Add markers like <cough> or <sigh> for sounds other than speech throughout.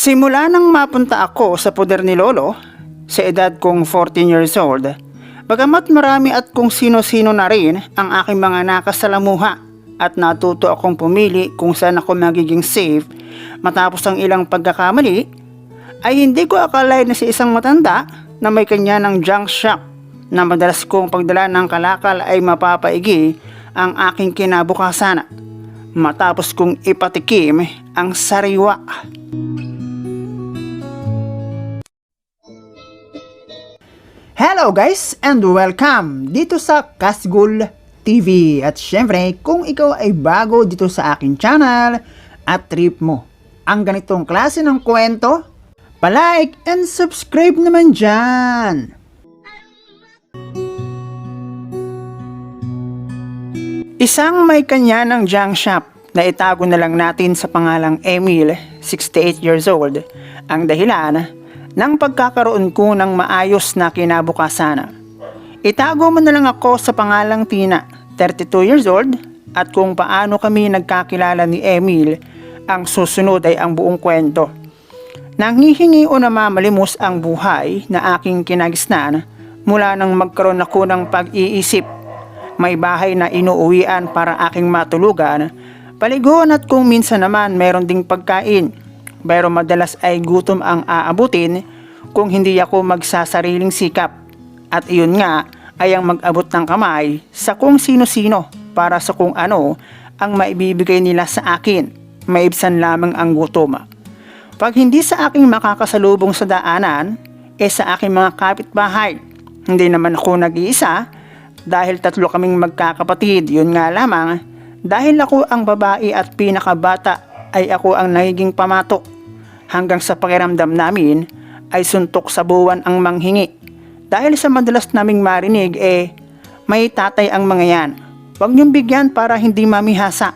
Simula nang mapunta ako sa poder ni Lolo, sa edad kong 14 years old, bagamat marami at kung sino-sino na rin ang aking mga nakasalamuha at natuto akong pumili kung saan ako magiging safe matapos ang ilang pagkakamali, ay hindi ko akalain na si isang matanda na may kanya ng junk shop na madalas kong pagdala ng kalakal ay mapapaigi ang aking kinabukasan matapos kong ipatikim ang sariwa. Hello guys and welcome dito sa Kasgul TV. At syempre, kung ikaw ay bago dito sa aking channel at trip mo ang ganitong klase ng kwento, palike and subscribe naman dyan. Isang may kanya ng junk shop na itago na lang natin sa pangalang Emil, 68 years old, ang dahilan ng pagkakaroon ko ng maayos na kinabukasan. Itago mo na lang ako sa pangalang Tina, 32 years old, at kung paano kami nagkakilala ni Emil, ang susunod ay ang buong kwento. Nanghihingi o namamalimos ang buhay na aking kinagisnan mula nang magkaroon ako ng pag-iisip. May bahay na inuuwian para aking matulugan, paliguan at kung minsan naman meron ding pagkain. Pero madalas ay gutom ang aabutin kung hindi ako magsasariling sikap. At iyon nga ay ang mag-abot ng kamay sa kung sino-sino para sa kung ano ang maibibigay nila sa akin. Maibsan lamang ang gutom. Pag hindi sa aking makakasalubong sa daanan, eh sa aking mga kapitbahay. Hindi naman ako nag-iisa dahil tatlo kaming magkakapatid. Yun nga lamang, dahil ako ang babae at pinakabata ay ako ang nagiging pamatok. Hanggang sa pakiramdam namin ay suntok sa buwan ang manghingi. Dahil sa madalas naming marinig eh, may tatay ang mga yan. Huwag niyong bigyan para hindi mamihasa.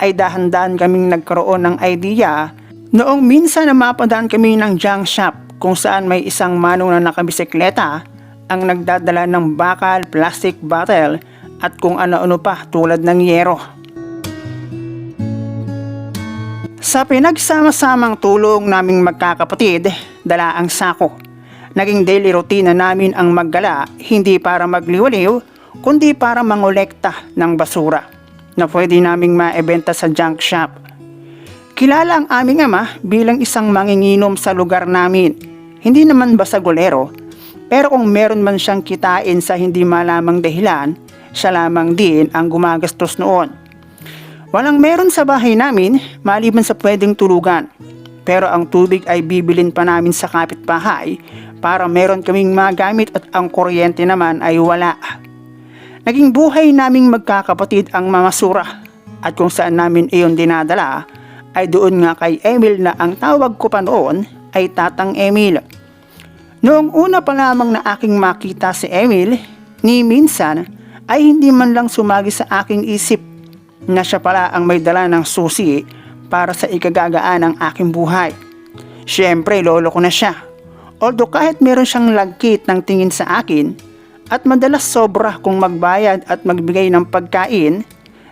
Ay dahan-dahan kaming nagkaroon ng idea noong minsan na mapadaan kami ng junk shop kung saan may isang manong na nakabisikleta ang nagdadala ng bakal, plastic bottle at kung ano-ano pa tulad ng yero. Sa pinagsama-samang tulong naming magkakapatid, dala ang sako. Naging daily routine na namin ang maggala, hindi para magliwaliw, kundi para mangolekta ng basura na pwede naming maebenta sa junk shop. Kilala ang aming ama bilang isang manginginom sa lugar namin. Hindi naman basagolero, pero kung meron man siyang kitain sa hindi malamang dahilan, siya lamang din ang gumagastos noon. Walang meron sa bahay namin maliban sa pwedeng tulugan. Pero ang tubig ay bibilin pa namin sa kapitbahay para meron kaming magamit at ang kuryente naman ay wala. Naging buhay naming magkakapatid ang mamasura at kung saan namin iyon dinadala ay doon nga kay Emil na ang tawag ko pa noon ay Tatang Emil. Noong una pa lamang na aking makita si Emil, ni minsan ay hindi man lang sumagi sa aking isip na siya pala ang may dala ng susi para sa ikagagaan ng aking buhay. Siyempre, lolo ko na siya. Although kahit meron siyang lagkit ng tingin sa akin at madalas sobra kung magbayad at magbigay ng pagkain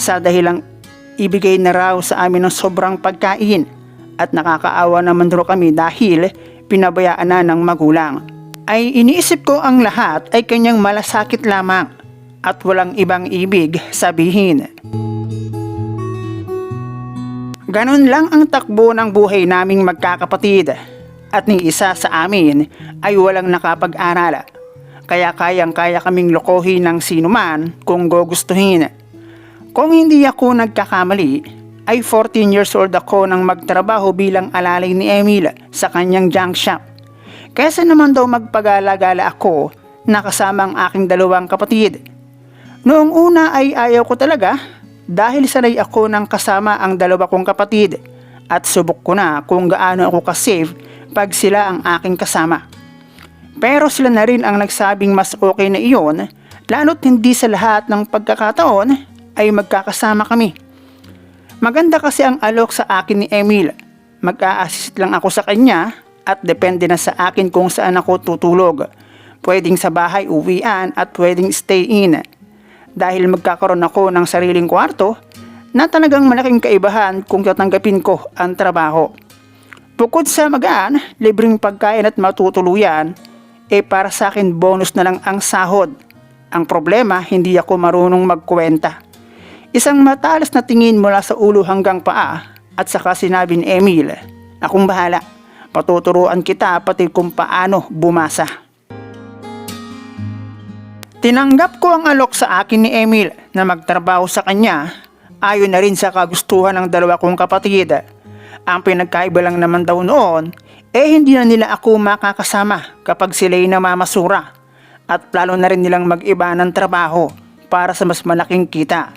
sa dahilang ibigay na raw sa amin ng sobrang pagkain at nakakaawa naman daw kami dahil pinabayaan na ng magulang. Ay iniisip ko ang lahat ay kanyang malasakit lamang at walang ibang ibig sabihin. Ganon lang ang takbo ng buhay naming magkakapatid at ni isa sa amin ay walang nakapag-aral. Kaya kayang-kaya kaming lokohin ng sinuman kung gugustuhin. Kung hindi ako nagkakamali, ay 14 years old ako nang magtrabaho bilang alalay ni Emil sa kanyang junk shop. Kesa naman daw magpagala-gala ako na kasama ang aking dalawang kapatid. Noong una ay ayaw ko talaga dahil sanay ako ng kasama ang dalawa kong kapatid at subok ko na kung gaano ako ka-safe pag sila ang aking kasama. Pero sila na rin ang nagsabing mas okay na iyon lalo't hindi sa lahat ng pagkakataon ay magkakasama kami. Maganda kasi ang alok sa akin ni Emil. Mag-a-assist lang ako sa kanya at depende na sa akin kung saan ako tutulog. Pwedeng sa bahay uwian at pwedeng stay in. Dahil magkakaroon ako ng sariling kwarto na talagang malaking kaibahan kung tatanggapin ko ang trabaho. Bukod sa magaan, libreng pagkain at matutuluyan, eh para sa akin bonus na lang ang sahod. Ang problema, hindi ako marunong magkwenta. Isang matalas na tingin mula sa ulo hanggang paa at saka sinabi ni Emil, akong bahala, patuturuan kita pati kung paano bumasa. Tinanggap ko ang alok sa akin ni Emil na magtrabaho sa kanya ayon na rin sa kagustuhan ng dalawa kong kapatid. Ang pinagkaiba lang naman daw noon, eh hindi na nila ako makakasama kapag sila'y namamasura at plano na rin nilang mag-iba ng trabaho para sa mas malaking kita.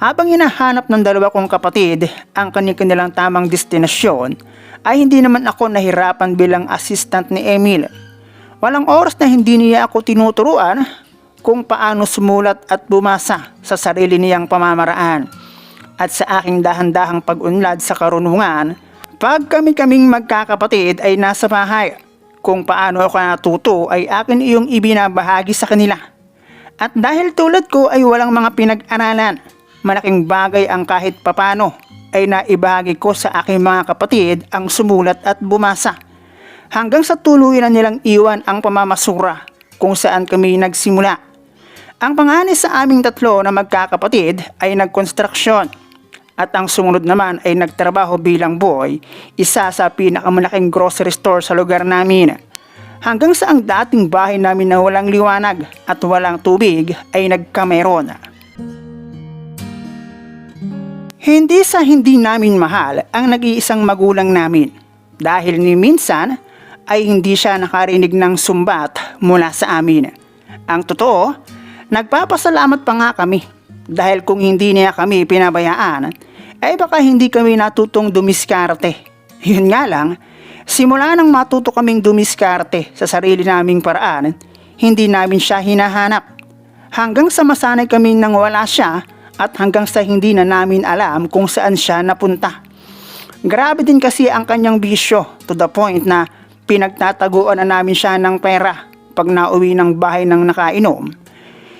Habang hinahanap ng dalawa kong kapatid ang kanilang tamang destinasyon, ay hindi naman ako nahirapan bilang assistant ni Emil. Walang oras na hindi niya ako tinuturuan kung paano sumulat at bumasa sa sarili niyang pamamaraan. At sa aking dahan-dahang pag-unlad sa karunungan, pag kami-kaming magkakapatid ay nasa bahay, kung paano ako natuto ay akin iyong ibinabahagi sa kanila. At dahil tulad ko ay walang mga pinag-aralan, malaking bagay ang kahit papano ay naibahagi ko sa aking mga kapatid ang sumulat at bumasa. Hanggang sa tuluyan na nilang iwan ang pamamasura kung saan kami nagsimula. Ang panganay sa aming tatlo na magkakapatid ay nagkonstruksyon at ang sumunod naman ay nagtrabaho bilang boy, isa sa pinakamalaking grocery store sa lugar namin. Hanggang sa ang dating bahay namin na walang liwanag at walang tubig ay nagkameron. Hindi sa hindi namin mahal ang nag-iisang magulang namin dahil ni minsan ay hindi siya nakarinig ng sumbat mula sa amin. Ang totoo, nagpapasalamat pa nga kami dahil kung hindi niya kami pinabayaan, ay baka hindi kami natutong dumiskarte. <laughs> Yun nga lang, simula nang matuto kaming dumiskarte sa sarili naming paraan, hindi namin siya hinahanap. Hanggang sa masanay kami nang wala siya at hanggang sa hindi na namin alam kung saan siya napunta. Grabe din kasi ang kanyang bisyo to the point na pinagtataguan na namin siya ng pera pag nauwi ng bahay ng nakainom.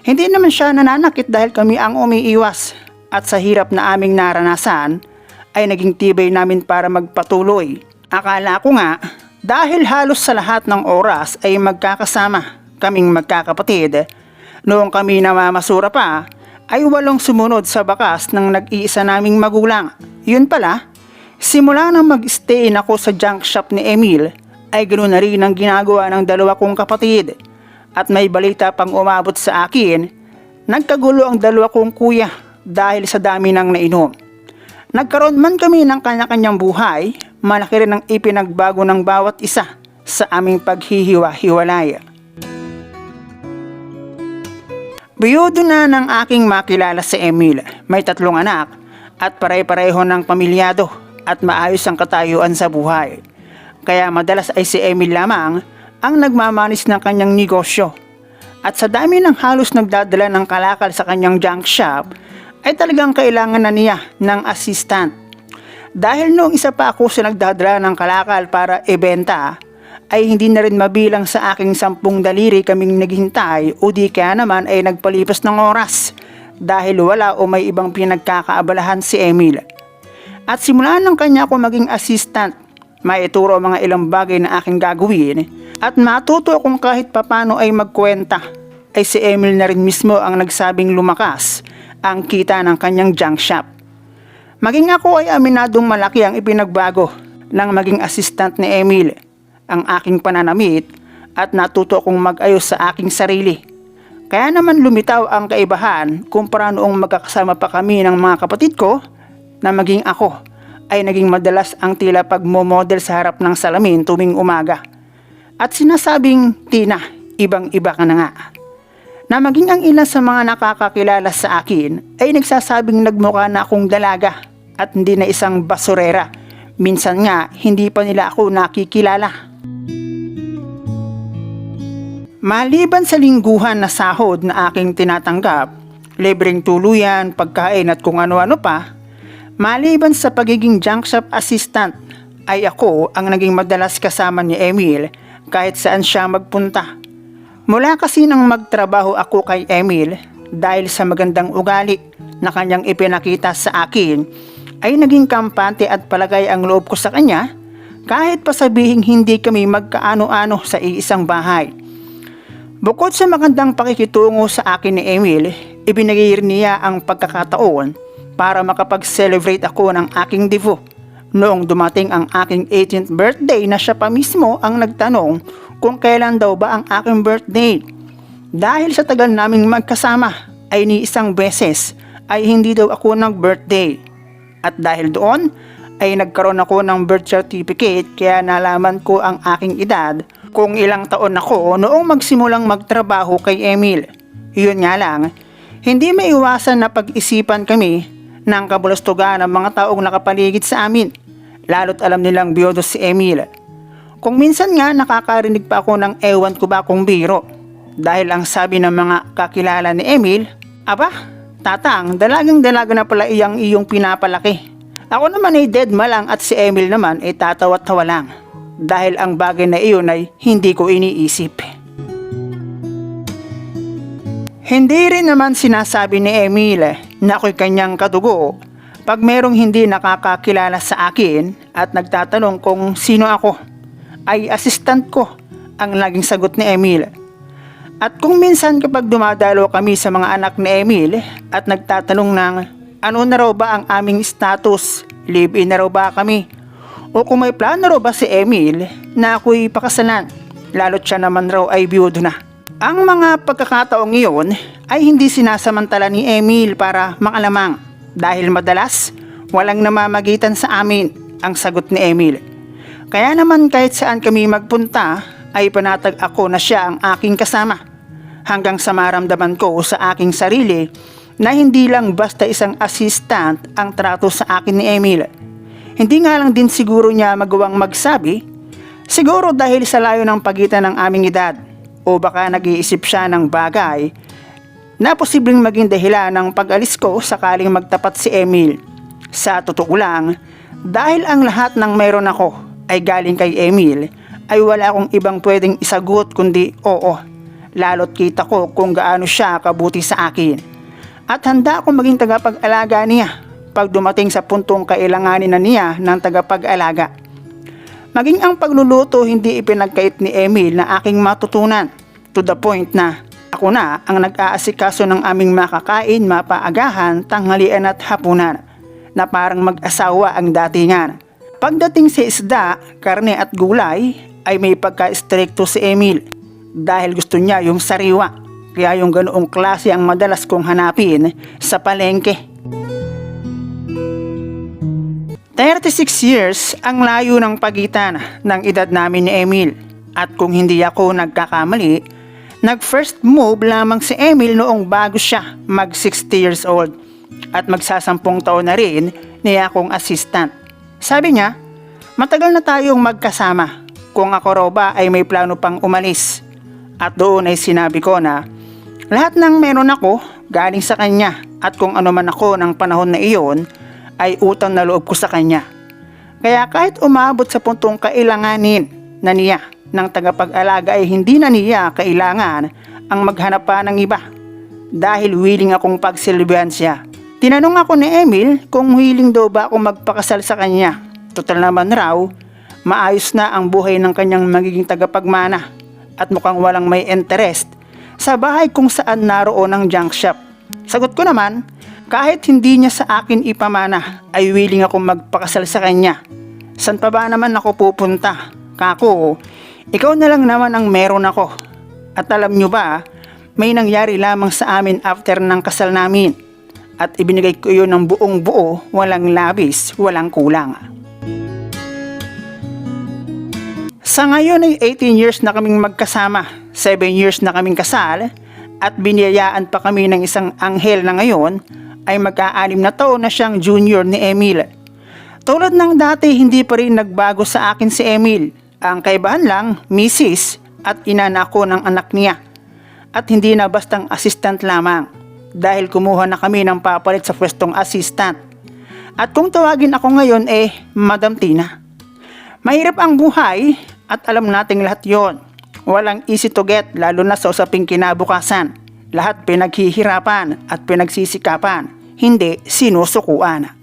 Hindi naman siya nananakit dahil kami ang umiiwas at sa hirap na aming naranasan ay naging tibay namin para magpatuloy. Akala ko nga dahil halos sa lahat ng oras ay magkakasama kaming magkakapatid noong kami namamasura pa ay walong sumunod sa bakas ng nag-iisa naming magulang. Yun pala, simula nang mag-stay ako sa junk shop ni Emil, ay ganoon na rin ang ginagawa ng dalawa kong kapatid. At may balita pang umabot sa akin, nagkagulo ang dalawa kong kuya dahil sa dami ng nainom. Nagkaroon man kami ng kanya-kanyang buhay, malaki rin ang ipinagbago ng bawat isa sa aming paghihiwa-hiwalay. Biyudo na ng aking makilala si Emil. May tatlong anak at pare-pareho ng pamilyado at maayos ang katayuan sa buhay. Kaya madalas ay si Emil lamang ang nagmamanis ng kanyang negosyo. At sa dami ng halos nagdadala ng kalakal sa kanyang junk shop, ay talagang kailangan na niya ng assistant. Dahil noong isa pa ako sa nagdadala ng kalakal para ibenta, ay hindi na rin mabilang sa aking sampung daliri kaming naghintay o di kaya naman ay nagpalipas ng oras dahil wala o may ibang pinagkakaabalahan si Emil. At simula ng kanya ako maging assistant, maituro mga ilang bagay na aking gagawin at matuto akong kahit papano ay magkwenta ay si Emil na rin mismo ang nagsabing lumakas ang kita ng kanyang junk shop. Maging ako ay aminadong malaki ang ipinagbago ng maging assistant ni Emil ang aking pananamit at natuto akong mag-ayos sa aking sarili. Kaya naman lumitaw ang kaibahan kumpara noong magkakasama pa kami ng mga kapatid ko na maging ako ay naging madalas ang tila pagmomodel sa harap ng salamin tuwing umaga. At sinasabing, Tina, ibang-iba ka na nga. Na maging ang ilan sa mga nakakakilala sa akin ay nagsasabing nagmukha na akong dalaga at hindi na isang basurera. Minsan nga, hindi pa nila ako nakikilala. Maliban sa lingguhan na sahod na aking tinatanggap, libreng tuluyan, pagkain at kung ano-ano pa, maliban sa pagiging junk shop assistant, ay ako ang naging madalas kasama ni Emil kahit saan siya magpunta. Mula kasi nang magtrabaho ako kay Emil dahil sa magandang ugali na kanyang ipinakita sa akin, ay naging kampante at palagay ang loob ko sa kanya kahit pa sabihing hindi kami magkaano-ano sa iisang bahay. Bukod sa magandang pakikitungo sa akin ni Emil, ibinigay niya ang pagkakataon para makapag-celebrate ako ng aking divo. Noong dumating ang aking 18th birthday na siya pa mismo ang nagtanong kung kailan daw ba ang aking birthday. Dahil sa tagal naming magkasama ay ni isang beses ay hindi daw ako nag-birthday. At dahil doon ay nagkaroon ako ng birth certificate kaya nalaman ko ang aking edad kung ilang taon ako noong magsimulang magtrabaho kay Emil. Yun nga lang, hindi maiwasan na pag-isipan kami ng kabulastugan ng mga taong nakapaligid sa amin. Lalo't alam nilang biyodo si Emil. Kung minsan nga nakakarinig pa ako ng ewan ko ba kung biro. Dahil ang sabi ng mga kakilala ni Emil, Aba, tatang, dalagang dalaga na pala iyang iyong pinapalaki. Ako naman ay dead ma lang at si Emil naman ay tatawa-tawa lang. Dahil ang bagay na iyon ay hindi ko iniisip. Hindi rin naman sinasabi ni Emil na ako'y kanyang kadugo pag merong hindi nakakakilala sa akin at nagtatanong kung sino ako, ay assistant ko ang naging sagot ni Emil. At kung minsan kapag dumadalo kami sa mga anak ni Emil at nagtatanong ng ano na raw ba ang aming status, live-in na raw ba kami, o kung may plano raw ba si Emil na ako'y pakasalan, lalo't siya naman raw ay biyudo na. Ang mga pagkakataong iyon ay hindi sinasamantala ni Emil para makalamang dahil madalas walang namamagitan sa amin ang sagot ni Emil. Kaya naman kahit saan kami magpunta ay panatag ako na siya ang aking kasama hanggang sa maramdaman ko sa aking sarili na hindi lang basta isang assistant ang trato sa akin ni Emil. Hindi nga lang din siguro niya magawang magsabi, siguro dahil sa layo ng pagitan ng aming edad o baka nag-iisip siya ng bagay na posibleng maging dahilan ng pag-alis ko sakaling magtapat si Emil. Sa totoo lang, dahil ang lahat ng mayroon ako ay galing kay Emil, ay wala akong ibang pwedeng isagot kundi oo. Lalo't kita ko kung gaano siya kabuti sa akin. At handa akong maging tagapag-alaga niya pag dumating sa puntong kailanganin na niya ng tagapag-alaga. Maging ang pagluluto hindi ipinagkait ni Emil na aking matutunan to the point na ako na ang nag-aasikaso ng aming makakain, mapaagahan, tanghalian at hapunan na parang mag-asawa ang datingan. Pagdating sa isda, karne at gulay ay may pagka-stricto si Emil dahil gusto niya yung sariwa. Kaya yung ganoong klase ang madalas kong hanapin sa palengke. 36 years ang layo ng pagitan ng edad namin ni Emil. At kung hindi ako nagkakamali, nag first move lamang si Emil noong bago siya mag 60 years old at magsasampung taon na rin niya akong assistant. Sabi niya, matagal na tayong magkasama kung ako raw ba ay may plano pang umalis. At doon ay sinabi ko na lahat ng meron ako galing sa kanya at kung ano man ako ng panahon na iyon ay utang na loob ko sa kanya. Kaya kahit umabot sa puntong kailanganin na niya ng tagapag-alaga ay hindi na niya kailangan ang maghanap pa ng iba dahil willing akong pagsilbihan siya. Tinanong ako ni Emil kung willing daw ba ako magpakasal sa kanya. Total naman raw, maayos na ang buhay ng kanyang magiging tagapagmana at mukhang walang may interest sa bahay kung saan naroon ang junk shop. Sagot ko naman, kahit hindi niya sa akin ipamana, ay willing akong magpakasal sa kanya. San pa ba naman ako pupunta? Kako, ikaw na lang naman ang meron ako. At alam nyo ba, may nangyari lamang sa amin after ng kasal namin. At ibinigay ko yun ng buong buo, walang labis, walang kulang. Sa ngayon ay 18 years na kaming magkasama, 7 years na kaming kasal, at biniyayaan pa kami ng isang anghel na ngayon ay magka-anim na taon na siyang junior ni Emil. Tulad ng dati, hindi pa rin nagbago sa akin si Emil. Ang kaibahan lang, misis at ina na ako ng anak niya. At hindi na bastang assistant lamang dahil kumuha na kami ng papalit sa pwestong assistant. At kung tawagin ako ngayon eh, Madam Tina. Mahirap ang buhay at alam nating lahat yon. Walang easy to get lalo na sa usaping kinabukasan. Lahat pinaghihirapan at pinagsisikapan, hindi sinusukuan.